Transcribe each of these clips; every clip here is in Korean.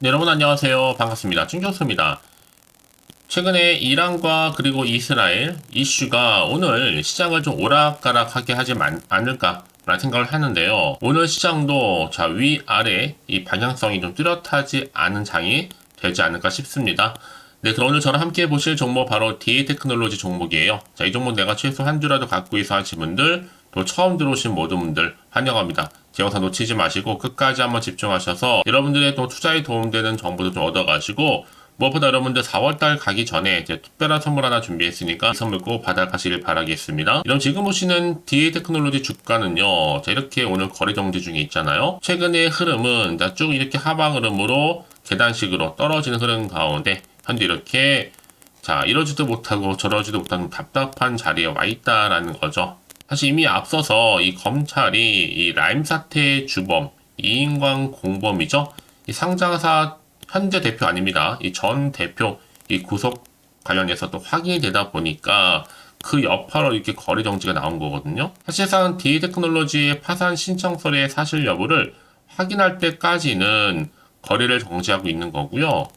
네, 여러분 안녕하세요. 반갑습니다. 충교수입니다. 최근에 이란과 그리고 이스라엘 이슈가 오늘 시장을 좀 오락가락하게 하지 만- 않을까 라는 생각을 하는데요. 오늘 시장도 자, 위아래 이 방향성이 좀 뚜렷하지 않은 장이 되지 않을까 싶습니다. 네, 그럼 오늘 저랑 함께 보실 종목 바로 DA 테크놀로지 종목이에요. 자, 이 종목 내가 최소 한 주라도 갖고 있어 하신 분들, 또 처음 들어오신 모든 분들 환영합니다. 제 영상 놓치지 마시고 끝까지 한번 집중하셔서 여러분들의 또 투자에 도움되는 정보도 좀 얻어가시고 무엇보다 여러분들 4월달 가기 전에 이제 특별한 선물 하나 준비했으니까 이 선물 꼭 받아가시길 바라겠습니다. 이런 지금 보시는 DA 테크놀로지 주가는요, 자, 이렇게 오늘 거래 정지 중에 있잖아요. 최근의 흐름은 자, 쭉 이렇게 하방 흐름으로 계단식으로 떨어지는 흐름 가운데 현재 이렇게 자 이러지도 못하고 저러지도 못하는 답답한 자리에 와 있다라는 거죠. 사실 이미 앞서서 이 검찰이 이 라임 사태의 주범 이인광 공범이죠. 이 상장사 현재 대표 아닙니다. 이 전 대표 이 구속 관련해서 또 확인이 되다 보니까 그 여파로 이렇게 거래 정지가 나온 거거든요. 사실상 D 테크놀로지의 파산 신청서의 사실 여부를 확인할 때까지는 거래를 정지하고 있는 거고요.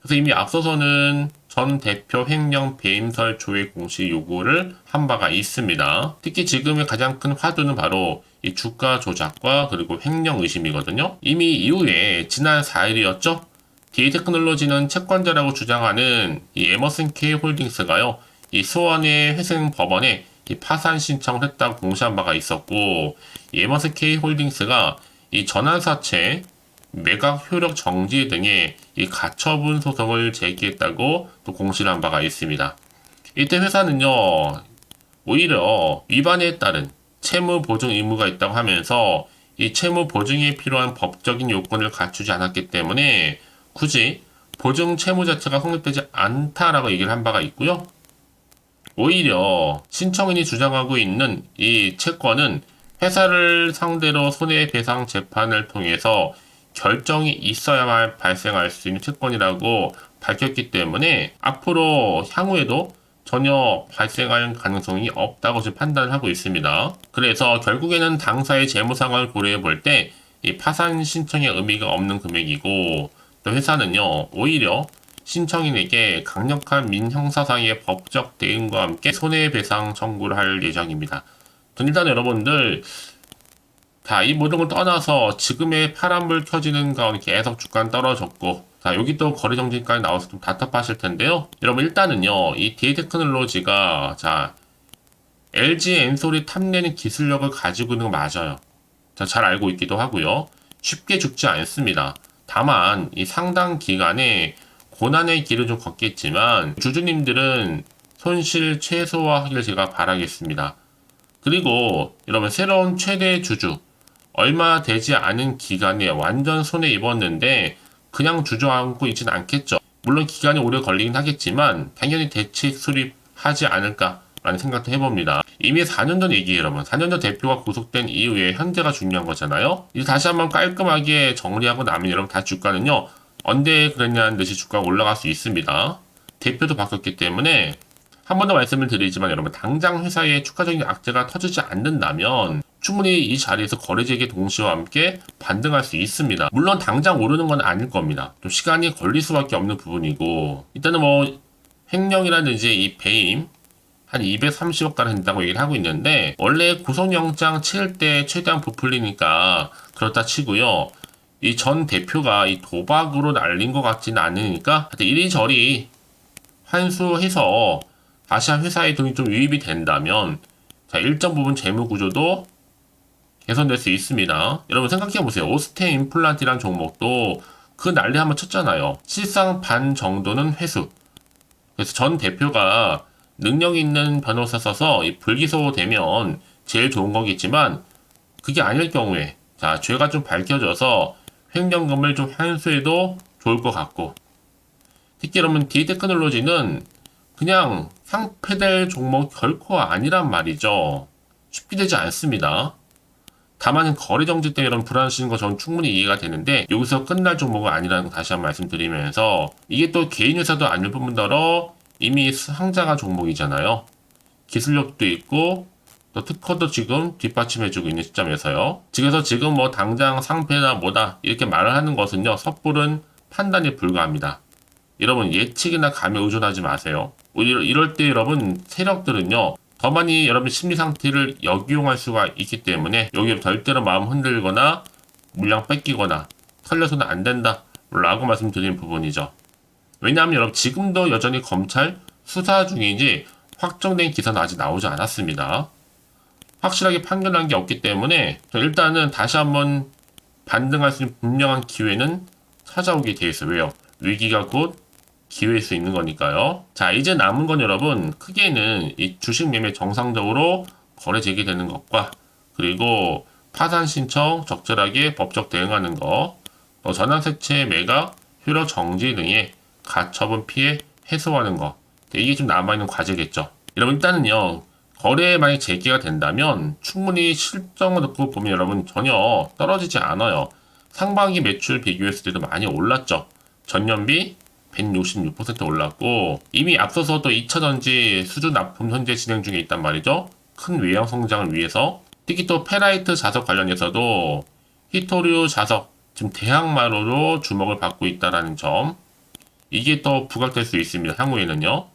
그래서 이미 앞서서는 전 대표 횡령 배임설 조회 공시 요구를 한 바가 있습니다. 특히 지금의 가장 큰 화두는 바로 이 주가 조작과 그리고 횡령 의심이거든요. 이미 이후에 지난 4일이었죠. D 테크놀로지는 채권자라고 주장하는 이 에머슨 K 홀딩스가요. 이 수원의 회생 법원에 이 파산 신청을 했다고 공시한 바가 있었고 이 에머슨 K 홀딩스가 이 전환사채 매각 효력 정지 등의 이 가처분 소송을 제기했다고 또 공시를 한 바가 있습니다. 이때 회사는요, 오히려 위반에 따른 채무 보증 의무가 있다고 하면서 이 채무 보증에 필요한 법적인 요건을 갖추지 않았기 때문에 굳이 보증 채무 자체가 성립되지 않다라고 얘기를 한 바가 있고요. 오히려 신청인이 주장하고 있는 이 채권은 회사를 상대로 손해배상 재판을 통해서 결정이 있어야만 발생할 수 있는 채권이라고 밝혔기 때문에 앞으로 향후에도 전혀 발생할 가능성이 없다고 지금 판단을 하고 있습니다. 그래서 결국에는 당사의 재무 상황을 고려해 볼 때 이 파산 신청의 의미가 없는 금액이고 또 회사는요 오히려 신청인에게 강력한 민형사상의 법적 대응과 함께 손해배상 청구를 할 예정입니다. 일단 여러분들 자, 이 모든 걸 떠나서 지금의 파란불 켜지는 가운데 계속 주가는 떨어졌고, 자, 여기 또 거래 정지까지 나와서 좀 답답하실 텐데요. 여러분, 일단은요, 이 DA 테크놀로지가, 자, LG 엔솔이 탐내는 기술력을 가지고 있는 거 맞아요. 자, 잘 알고 있기도 하고요. 쉽게 죽지 않습니다. 다만, 이 상당 기간에 고난의 길을 좀 걷겠지만, 주주님들은 손실 최소화하기를 제가 바라겠습니다. 그리고 여러분 새로운 최대 주주 얼마 되지 않은 기간에 완전 손해 입었는데 그냥 주저앉고 있지는 않겠죠. 물론 기간이 오래 걸리긴 하겠지만 당연히 대책 수립하지 않을까라는 생각도 해봅니다. 이미 4년 전 얘기예요, 여러분. 4년 전 대표가 구속된 이후에 현재가 중요한 거잖아요. 이제 다시 한번 깔끔하게 정리하고 나면 여러분 다 주가는요. 언제 그랬냐는 듯이 주가가 올라갈 수 있습니다. 대표도 바뀌었기 때문에 한 번 더 말씀을 드리지만 여러분 당장 회사에 추가적인 악재가 터지지 않는다면 충분히 이 자리에서 거래재개 동시와 함께 반등할 수 있습니다. 물론 당장 오르는 건 아닐 겁니다. 좀 시간이 걸릴 수밖에 없는 부분이고 일단은 뭐 횡령이라든지 이 배임 한 230억 가량 된다고 얘기를 하고 있는데 원래 구속영장 칠 때 최대한 부풀리니까 그렇다 치고요. 이 전 대표가 이 도박으로 날린 것 같지는 않으니까 이리저리 환수해서 한 회사의 돈이 좀 유입이 된다면 자 일정 부분 재무 구조도 개선될 수 있습니다. 여러분 생각해 보세요. 오스테 임플란트라는 종목도 그 난리 한번 쳤잖아요. 실상 반 정도는 회수. 그래서 전 대표가 능력 있는 변호사 써서 이 불기소 되면 제일 좋은 거겠지만 그게 아닐 경우에 자 죄가 좀 밝혀져서 횡령금을 좀 환수해도 좋을 것 같고 특히 여러분 D 테크놀로지는 그냥 상패될 종목 결코 아니란 말이죠. 쉽게 되지 않습니다. 다만 거래 정지 때문에 이런 불안하시는 거 저는 충분히 이해가 되는데 여기서 끝날 종목은 아니라는 거 다시 한번 말씀드리면서 이게 또 개인 회사도 아닐 뿐더러 이미 상자가 종목이잖아요. 기술력도 있고 또 특허도 지금 뒷받침해주고 있는 시점에서요. 그래서 지금 뭐 당장 상패나 뭐다 이렇게 말을 하는 것은요 섣부른 판단에 불과합니다. 여러분 예측이나 감에 의존하지 마세요. 이럴 때 여러분 세력들은요 더 많이 여러분 심리 상태를 역이용할 수가 있기 때문에 여기 절대로 마음 흔들거나 물량 뺏기거나 털려서는 안 된다 라고 말씀드리는 부분이죠. 왜냐하면 여러분 지금도 여전히 검찰 수사 중이지 확정된 기사는 아직 나오지 않았습니다. 확실하게 판결한 게 없기 때문에 일단은 다시 한번 반등할 수 있는 분명한 기회는 찾아오게 돼 있어요. 왜요? 위기가 곧 기회일 수 있는 거니까요. 자, 이제 남은 건 여러분, 크게는 이 주식 매매 정상적으로 거래 재개되는 것과 그리고 파산 신청 적절하게 법적 대응하는 거, 또 전환세체 매각, 효력 정지 등의 가처분 피해 해소하는 거. 이게 좀 남아있는 과제겠죠. 여러분, 일단은요, 거래에 만약 재개가 된다면 충분히 실정을 듣고 보면 여러분 전혀 떨어지지 않아요. 상반기 매출 비교했을 때도 많이 올랐죠. 전년비 166% 올랐고 이미 앞서서 도 2차전지 수주 납품 현재 진행 중에 있단 말이죠. 큰 외형 성장을 위해서 특히 또 페라이트 자석 관련해서도 히토류 자석 지금 대항마로로 주목을 받고 있다라는 점 이게 또 부각될 수 있습니다. 향후에는요.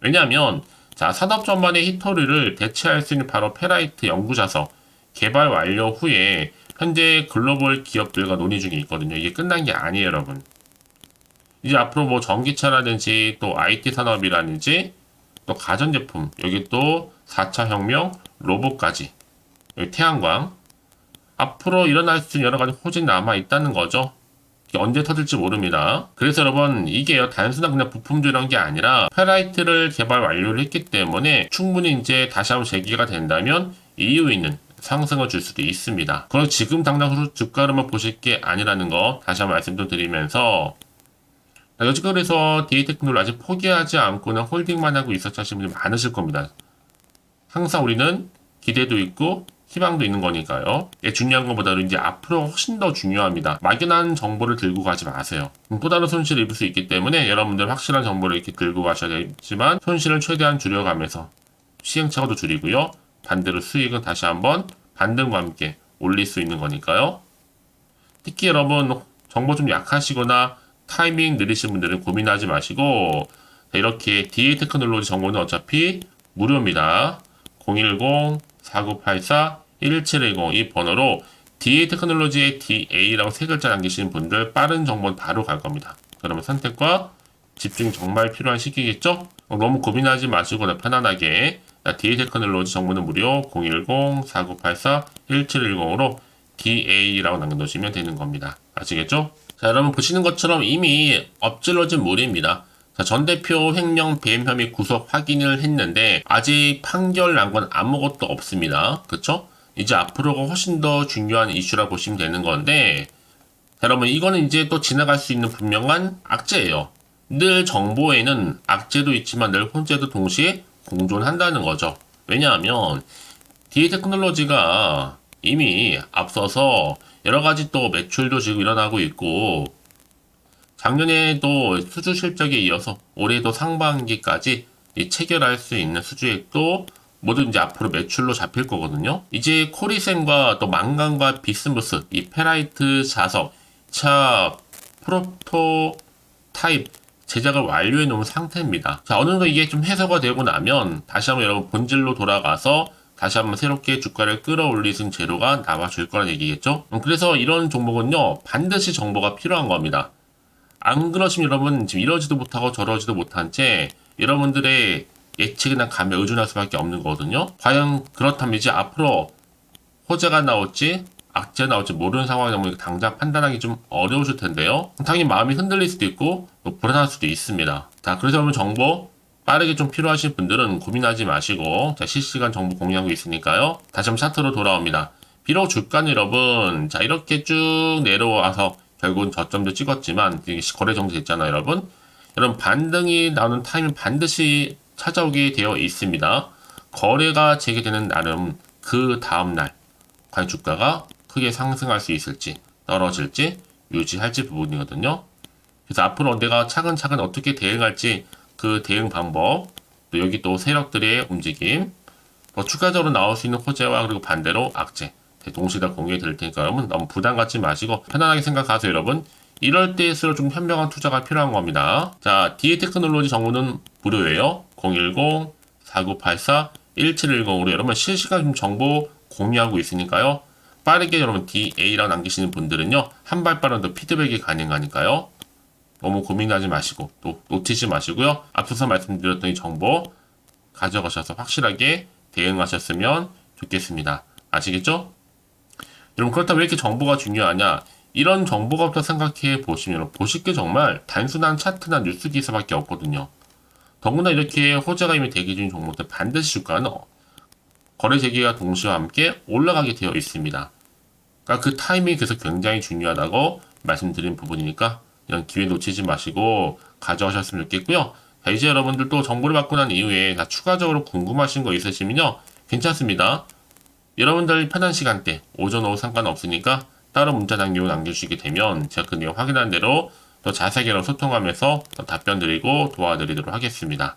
왜냐하면 자 산업 전반의 히토류를 대체할 수 있는 바로 페라이트 연구 자석 개발 완료 후에 현재 글로벌 기업들과 논의 중에 있거든요. 이게 끝난 게 아니에요, 여러분. 이제 앞으로 뭐 전기차라든지 또 IT 산업이라든지 또 가전제품 여기 또 4차 혁명 로봇까지 여기 태양광 앞으로 일어날 수 있는 여러 가지 호진이 남아 있다는 거죠. 언제 터질지 모릅니다. 그래서 여러분 이게요 단순한 그냥 부품주 이런 게 아니라 페라이트를 개발 완료를 했기 때문에 충분히 이제 다시 한번 재기가 된다면 이유 있는 상승을 줄 수도 있습니다. 그럼 지금 당장 주가름을 보실 게 아니라는 거 다시 한번 말씀 좀 드리면서 여지껏 해서 데이테크놀을 아직 포기하지 않고는 홀딩만 하고 있었자 하시는 분이 많으실 겁니다. 항상 우리는 기대도 있고 희망도 있는 거니까요. 예, 중요한 것보다는 이제 앞으로 훨씬 더 중요합니다. 막연한 정보를 들고 가지 마세요. 또 다른 손실을 입을 수 있기 때문에 여러분들 확실한 정보를 이렇게 들고 가셔야 되지만 손실을 최대한 줄여가면서 시행착오도 줄이고요. 반대로 수익은 다시 한번 반등과 함께 올릴 수 있는 거니까요. 특히 여러분 정보 좀 약하시거나 타이밍 느리신 분들은 고민하지 마시고 이렇게 DA 테크놀로지 정보는 어차피 무료입니다. 010-4984-1710 이 번호로 DA 테크놀로지의 DA라고 세 글자 남기신 분들 빠른 정보는 바로 갈 겁니다. 그러면 선택과 집중이 정말 필요한 시기겠죠? 너무 고민하지 마시고 편안하게 DA 테크놀로지 정보는 무료 010-4984-1710으로 DA라고 남겨놓으시면 되는 겁니다. 아시겠죠? 자, 여러분 보시는 것처럼 이미 엎질러진 물입니다. 자, 전 대표 횡령 배임 혐의 구속 확인을 했는데 아직 판결 난 건 아무것도 없습니다. 그쵸? 이제 앞으로가 훨씬 더 중요한 이슈라 보시면 되는 건데 자, 여러분 이거는 이제 또 지나갈 수 있는 분명한 악재예요. 늘 정보에는 악재도 있지만 늘 혼재도 동시에 공존한다는 거죠. 왜냐하면 디에 테크놀로지가 이미 앞서서 여러 가지 또 매출도 지금 일어나고 있고 작년에도 수주 실적에 이어서 올해도 상반기까지 체결할 수 있는 수주액도 모두 이제 앞으로 매출로 잡힐 거거든요. 이제 코리센과 또 망간과 비스무스, 이 페라이트 자석, 차 프로토 타입 제작을 완료해 놓은 상태입니다. 자, 어느 정도 이게 좀 해소가 되고 나면 다시 한번 여러분 본질로 돌아가서 다시 한번 새롭게 주가를 끌어올리는 재료가 나와줄 거란 얘기겠죠? 음, 그래서 이런 종목은요, 반드시 정보가 필요한 겁니다. 안 그러시면 여러분 지금 이러지도 못하고 저러지도 못한 채 여러분들의 예측이나 감에 의존할 수밖에 없는 거거든요. 과연 그렇다면 이제 앞으로 호재가 나올지 악재가 나올지 모르는 상황이다 보니까 당장 판단하기 좀 어려우실 텐데요. 당연히 마음이 흔들릴 수도 있고 또 불안할 수도 있습니다. 자, 그래서 여러분 정보 빠르게 좀 필요하신 분들은 고민하지 마시고 자, 실시간 정보 공유하고 있으니까요. 다시 한번 차트로 돌아옵니다. 비록 주가는 여러분 자 이렇게 쭉 내려와서 결국은 저점도 찍었지만 거래 정도 됐잖아요 여러분. 여러분 반등이 나오는 타임은 반드시 찾아오게 되어 있습니다. 거래가 재개되는 날은 그 다음날 과연 주가가 크게 상승할 수 있을지 떨어질지 유지할지 부분이거든요. 그래서 앞으로 내가 차근차근 어떻게 대응할지 그 대응 방법, 또 여기 또 세력들의 움직임, 뭐 추가적으로 나올 수 있는 호재와 그리고 반대로 악재 동시에 다 드릴 테니까 여러분 너무 부담 갖지 마시고 편안하게 생각하세요 여러분. 이럴 때일수록 좀 현명한 투자가 필요한 겁니다. 자 DA 테크놀로지 정보는 무료예요. 010-4984-1710으로 여러분 실시간 좀 정보 공유하고 있으니까요. 빠르게 여러분 DA라고 남기시는 분들은요 한 발 빠른 더 피드백이 가능하니까요 너무 고민하지 마시고 또 놓치지 마시고요 앞서서 말씀드렸던 이 정보 가져가셔서 확실하게 대응하셨으면 좋겠습니다 아시겠죠? 여러분 그렇다면 왜 이렇게 정보가 중요하냐? 이런 정보가 없다 생각해 보시면 보실 게 정말 단순한 차트나 뉴스 기사밖에 없거든요. 더구나 이렇게 호재가 이미 대기 중인 종목들 반드시 주가는 거래 재개가 동시와 함께 올라가게 되어 있습니다. 그러니까 그 타이밍이 그래서 굉장히 중요하다고 말씀드린 부분이니까 이런 기회 놓치지 마시고 가져가셨으면 좋겠고요. 자, 이제 여러분들도 정보를 받고 난 이후에 다 추가적으로 궁금하신 거 있으시면요. 괜찮습니다. 여러분들 편한 시간대, 오전, 오후 상관없으니까 따로 문자 남기고 남겨주시게 되면 제가 그 내용 확인한 대로 더 자세하게 소통하면서 더 답변 드리고 도와드리도록 하겠습니다.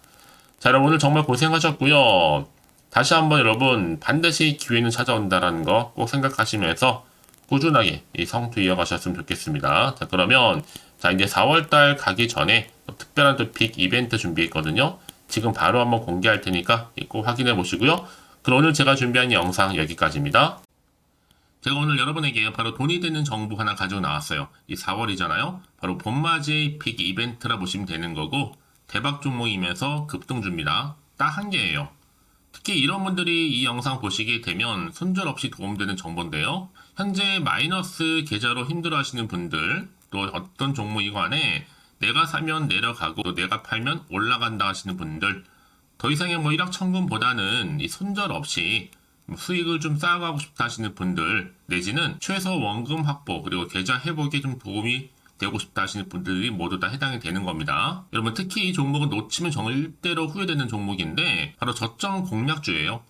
자, 여러분 오늘 정말 고생하셨고요. 다시 한번 여러분 반드시 기회는 찾아온다라는 거 꼭 생각하시면서 꾸준하게 이 성투 이어가셨으면 좋겠습니다. 자, 그러면 자, 이제 4월달 가기 전에 또 특별한 또 빅 이벤트 준비했거든요. 지금 바로 한번 공개할 테니까 꼭 확인해 보시고요. 그럼 오늘 제가 준비한 영상 여기까지입니다. 제가 오늘 여러분에게 바로 돈이 되는 정보 하나 가지고 나왔어요. 이 4월이잖아요. 바로 봄맞이 빅 이벤트라 보시면 되는 거고 대박 종목이면서 급등주입니다. 딱 한 개예요. 특히 이런 분들이 이 영상 보시게 되면 손절 없이 도움되는 정보인데요. 현재 마이너스 계좌로 힘들어하시는 분들 또 어떤 종목이고 안에 내가 사면 내려가고 또 내가 팔면 올라간다 하시는 분들 더 이상의 뭐 일확천금보다는 이 손절 없이 뭐 수익을 좀 쌓아가고 싶다 하시는 분들 내지는 최소 원금 확보 그리고 계좌 회복에 좀 도움이 되고 싶다 하시는 분들이 모두 다 해당이 되는 겁니다. 여러분 특히 이 종목은 놓치면 절대로 후회되는 종목인데 바로 저점 공략주예요.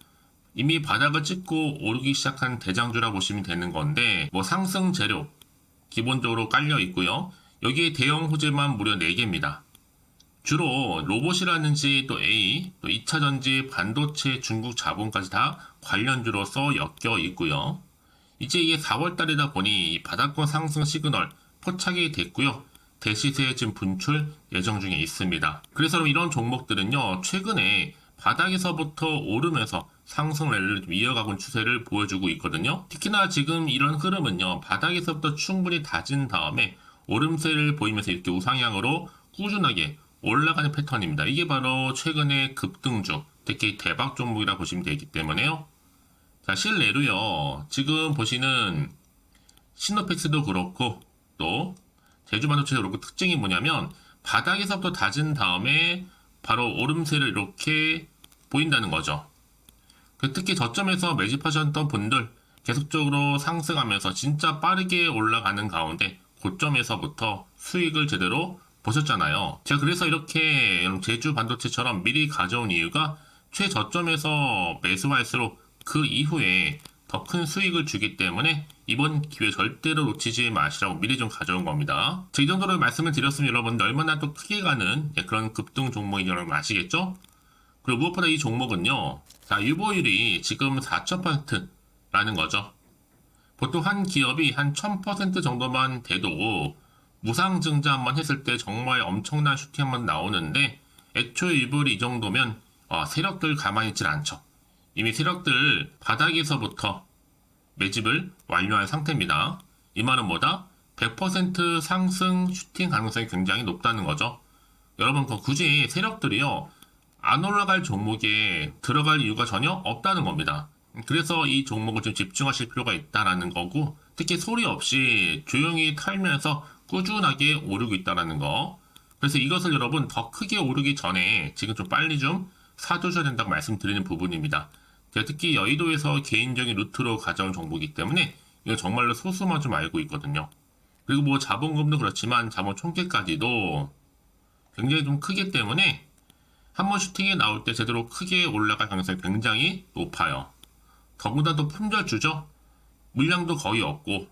이미 바닥을 찍고 오르기 시작한 대장주라 보시면 되는 건데 뭐 상승 재료 기본적으로 깔려 있고요. 여기에 대형 호재만 무려 4개입니다. 주로 로봇이라든지 또 A, 또 2차 전지, 반도체, 중국 자본까지 다 관련주로서 엮여 있고요. 이제 이게 4월 달이다 보니 이 바닥권 상승 시그널 포착이 됐고요. 대시세 지금 분출 예정 중에 있습니다. 그래서 이런 종목들은요, 최근에 바닥에서부터 오르면서 상승 랠리를 좀 이어가고 추세를 보여주고 있거든요. 특히나 지금 이런 흐름은요, 바닥에서부터 충분히 다진 다음에 오름세를 보이면서 이렇게 우상향으로 꾸준하게 올라가는 패턴입니다. 이게 바로 최근의 급등주, 특히 대박 종목이라 보시면 되기 때문에요. 자, 실내로요. 지금 보시는 시노펙스도 그렇고 또 제주반도체도 그렇고 특징이 뭐냐면 바닥에서부터 다진 다음에 바로 오름세를 이렇게 보인다는 거죠. 그 특히 저점에서 매집하셨던 분들 계속적으로 상승하면서 진짜 빠르게 올라가는 가운데 고점에서부터 수익을 제대로 보셨잖아요. 제가 그래서 이렇게 제주 반도체처럼 미리 가져온 이유가 최저점에서 매수할수록 그 이후에 더 큰 수익을 주기 때문에 이번 기회 절대로 놓치지 마시라고 미리 좀 가져온 겁니다. 이 정도로 말씀을 드렸으면 여러분들 얼마나 또 크게 가는 예, 그런 급등 종목인 여러분 아시겠죠? 그리고 무엇보다 이 종목은요. 자, 유보율이 지금 4,000%라는 거죠. 보통 한 기업이 한 1000% 정도만 돼도 무상 증자 한번 했을 때 정말 엄청난 슈팅 한번 나오는데 애초에 유보율이 이 정도면 어, 세력들 가만히 있질 않죠. 이미 세력들 바닥에서부터 매집을 완료한 상태입니다. 이 말은 뭐다? 100% 상승 슈팅 가능성이 굉장히 높다는 거죠. 여러분, 그 굳이 세력들이요, 안 올라갈 종목에 들어갈 이유가 전혀 없다는 겁니다. 그래서 이 종목을 좀 집중하실 필요가 있다라는 거고, 특히 소리 없이 조용히 탈면서 꾸준하게 오르고 있다라는 거. 그래서 이것을 여러분 더 크게 오르기 전에 지금 좀 빨리 좀 사두셔야 된다고 말씀드리는 부분입니다. 특히 여의도에서 개인적인 루트로 가져온 정보이기 때문에 이거 정말로 소수만 좀 알고 있거든요. 그리고 뭐 자본금도 그렇지만 자본 총계까지도 굉장히 좀 크기 때문에 한 번 슈팅이 나올 때 제대로 크게 올라갈 가능성이 굉장히 높아요. 또 품절주죠. 물량도 거의 없고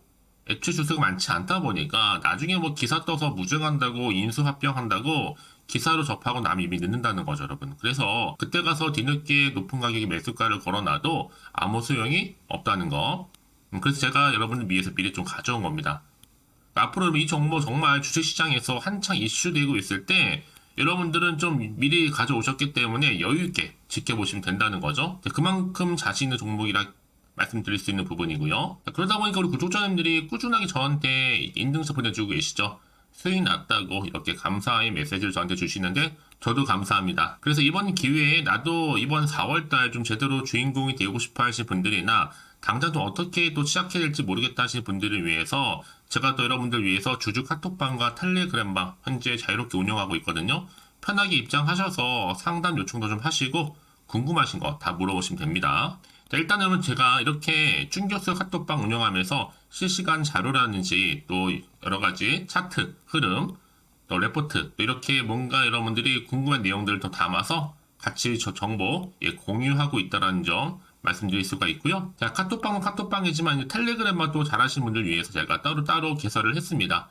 애초에 주수가 많지 않다 보니까 나중에 뭐 기사 떠서 무증한다고 인수 합병한다고 기사로 접하고 나면 이미 늦는다는 거죠, 여러분. 그래서 그때 가서 뒤늦게 높은 가격의 매수가를 걸어놔도 아무 소용이 없다는 거. 음, 그래서 제가 여러분을 위해서 미리 좀 가져온 겁니다. 앞으로 이 정보 정말 주식시장에서 한창 이슈되고 있을 때 여러분들은 좀 미리 가져오셨기 때문에 여유있게 지켜보시면 된다는 거죠. 그만큼 자신 있는 종목이라 말씀드릴 수 있는 부분이고요. 그러다 보니까 우리 구독자님들이 꾸준하게 저한테 인증서 보내주고 계시죠. 수익 났다고 이렇게 감사의 메시지를 저한테 주시는데 저도 감사합니다. 그래서 이번 기회에 나도 이번 4월달 좀 제대로 주인공이 되고 싶어 하시는 분들이나 당장 좀 어떻게 또 시작해야 될지 모르겠다 하시는 분들을 위해서 제가 또 여러분들 위해서 주주 카톡방과 텔레그램방 현재 자유롭게 운영하고 있거든요. 편하게 입장하셔서 상담 요청도 좀 하시고 궁금하신 거 다 물어보시면 됩니다. 자, 일단 여러분 제가 이렇게 쭝교수 카톡방 운영하면서 실시간 자료라든지 또 여러 가지 차트, 흐름, 또 레포트 또 이렇게 뭔가 여러분들이 궁금한 내용들을 더 담아서 같이 저 정보 예, 공유하고 있다는 점 말씀드릴 수가 있고요. 자, 카톡방은 카톡방이지만 텔레그램만 또 잘하시는 분들 위해서 제가 따로 따로 개설을 했습니다.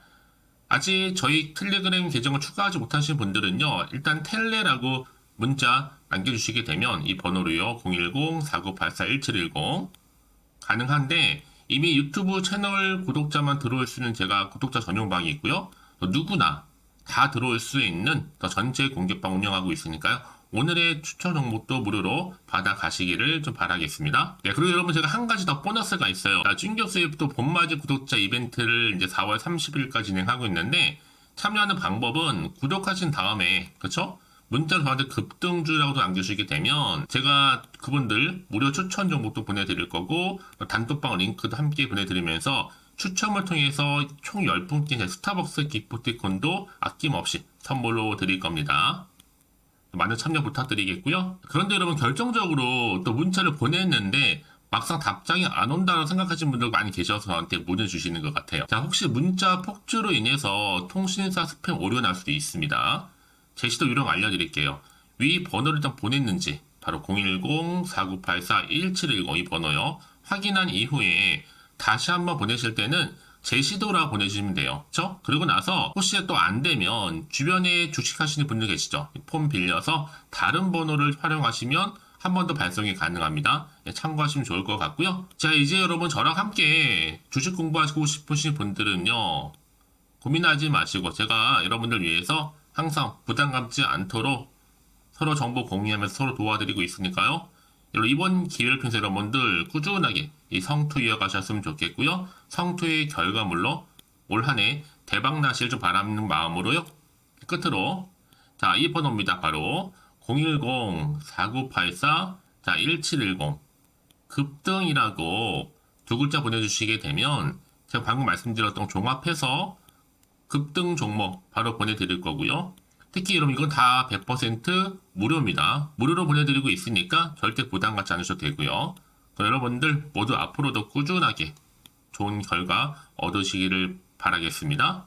아직 저희 텔레그램 계정을 추가하지 못하신 분들은요, 일단 텔레라고 문자 남겨주시게 되면 이 번호로요, 010-4984-1710 가능한데 이미 유튜브 채널 구독자만 들어올 수 있는 제가 구독자 전용방이 있고요. 또 누구나 다 들어올 수 있는 더 전체 공개방 운영하고 있으니까요. 오늘의 추천 정보도 무료로 받아가시기를 좀 바라겠습니다. 네, 그리고 여러분 제가 한 가지 더 보너스가 있어요. 찐교수의 또 봄맞이 구독자 이벤트를 이제 4월 30일까지 진행하고 있는데 참여하는 방법은 구독하신 다음에 그쵸? 저한테 급등주라고도 남겨주시게 되면 제가 그분들 무료 추천 정보도 보내드릴 거고 단톡방 링크도 함께 보내드리면서 추첨을 통해서 총 10분께 스타벅스 기프티콘도 아낌없이 선물로 드릴 겁니다. 많은 참여 부탁드리겠고요. 그런데 여러분 결정적으로 또 문자를 보냈는데 막상 답장이 안 온다고 생각하시는 분들 많이 계셔서 저한테 보내주시는 것 같아요. 자, 혹시 문자 폭주로 인해서 통신사 스팸 오류 날 수도 있습니다. 제시도 유령 알려드릴게요. 위 번호를 일단 보냈는지 바로 010-4984-1710 이 번호요. 확인한 이후에 다시 한번 보내실 때는 제시도라 보내주시면 돼요. 그쵸? 그리고 나서 혹시 또 안 되면 주변에 주식하시는 분들 계시죠? 폼 빌려서 다른 번호를 활용하시면 한 번 더 발송이 가능합니다. 예, 참고하시면 좋을 것 같고요. 자, 이제 여러분 저랑 함께 주식 공부하시고 싶으신 분들은요. 고민하지 마시고 제가 여러분들 위해서 항상 부담 갖지 않도록 서로 정보 공유하면서 서로 도와드리고 있으니까요. 이번 기회를 통해서 여러분들 꾸준하게 이 성투 이어가셨으면 좋겠고요. 성투의 결과물로 올 한 해 대박 나실 좀 바라는 마음으로요. 끝으로 자, 이 번호입니다. 바로 010-4984 자, 1710 급등이라고 두 글자 보내주시게 되면 제가 방금 말씀드렸던 종합해서 급등 종목 바로 보내드릴 거고요. 특히 여러분 이건 다 100% 무료입니다. 무료로 보내드리고 있으니까 절대 부담 갖지 않으셔도 되고요. 여러분들 모두 앞으로도 꾸준하게 좋은 결과 얻으시기를 바라겠습니다.